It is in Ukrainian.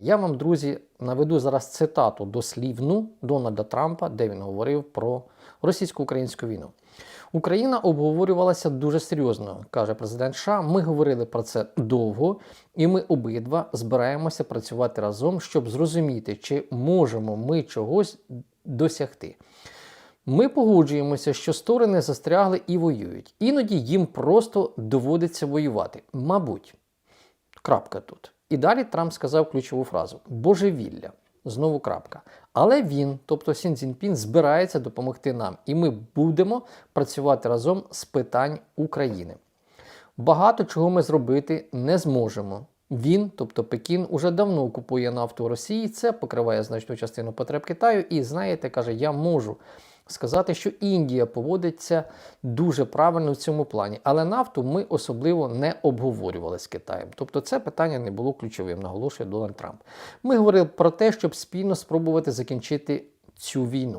Я вам, друзі, наведу зараз цитату дослівну Дональда Трампа, де він говорив про російсько-українську війну. Україна обговорювалася дуже серйозно, каже президент США. Ми говорили про це довго, і ми обидва збираємося працювати разом, щоб зрозуміти, чи можемо ми чогось досягти. Ми погоджуємося, що сторони застрягли і воюють. Іноді їм просто доводиться воювати. Мабуть. Крапка тут. І далі Трамп сказав ключову фразу: божевілля. Знову крапка. Але він, тобто Сін Цзіньпін, збирається допомогти нам, і ми будемо працювати разом з питань України. Багато чого ми зробити не зможемо. Він, тобто Пекін, уже давно купує нафту в Росії. Це покриває значну частину потреб Китаю. І знаєте, каже, я можу сказати, що Індія поводиться дуже правильно в цьому плані, але нафту ми особливо не обговорювали з Китаєм. Тобто це питання не було ключовим, наголошує Дональд Трамп. Ми говорили про те, щоб спільно спробувати закінчити цю війну.